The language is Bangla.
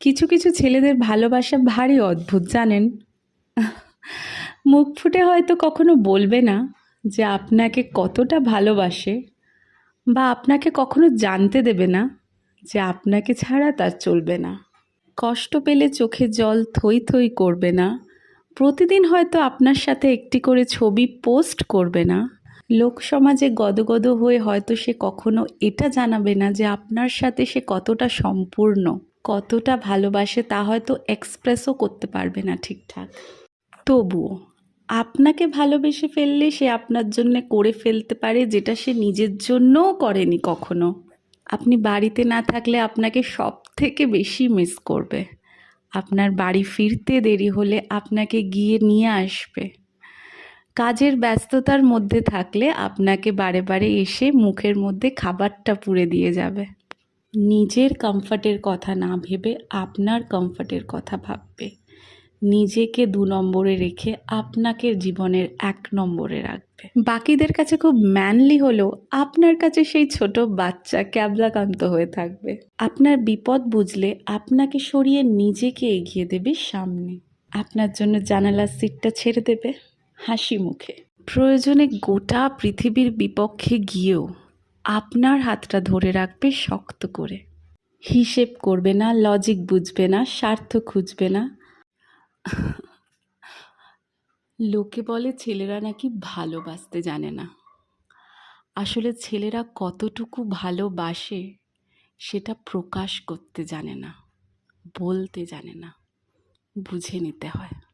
কিছু কিছু ছেলেদের ভালোবাসা ভারী অদ্ভুত, জানেন? মুখ ফুটে হয়তো কখনো বলবে না যে আপনাকে কতটা ভালোবাসে বা আপনাকে কখনো জানতে দেবে না যে আপনাকে ছাড়া তার চলবে না। কষ্ট পেলে চোখে জল থই থই করবে না। প্রতিদিন হয়তো আপনার সাথে একটি করে ছবি পোস্ট করবে না। লোক সমাজে গদগদ হয়ে হয়তো সে কখনো এটা জানাবে না যে আপনার সাথে সে কতটা সম্পূর্ণ। কতটা ভালোবাসে তা হয়তো এক্সপ্রেসও করতে পারবে না ঠিকঠাক। তবুও, আপনাকে ভালোবেসে ফেললে সে আপনার জন্য করে ফেলতে পারে যেটা সে নিজের জন্যও করেনি কখনো। আপনি বাড়িতে না থাকলে আপনাকে সব থেকে বেশি মিস করবে। আপনার বাড়ি ফিরতে দেরি হলে আপনাকে গিয়ে নিয়ে আসবে। কাজের ব্যস্ততার মধ্যে থাকলে আপনাকে বারে বারে এসে মুখের মধ্যে খাবারটা পুড়ে দিয়ে যাবে। নিজের কমফর্টের কথা না ভেবে আপনার কমফর্টের কথা ভাববে। নিজেকে দু নম্বরে রেখে আপনাকে জীবনের এক নম্বরে রাখবে। বাকিদের কাছে খুব ম্যানলি হলেও আপনার কাছে সেই ছোট বাচ্চা ক্যাবলাকান্ত হয়ে থাকবে। আপনার বিপদ বুঝলে আপনাকে সরিয়ে নিজেকে এগিয়ে দেবে সামনে। আপনার জন্য জানালার সিটটা ছেড়ে দেবে হাসি মুখে। প্রয়োজনে গোটা পৃথিবীর বিপক্ষে গিয়েও আপনার হাতটা ধরে রাখবে শক্ত করে। হিসেব করবে না লজিক বুঝবে না, স্বার্থ খুঁজবে না। লোকে বলে, ছেলেরা নাকি ভালোবাসতে জানে না। আসলে ছেলেরা কতটুকু ভালোবাসে, সেটা প্রকাশ করতে জানে না, বলতে জানে না, বুঝে নিতে হয়।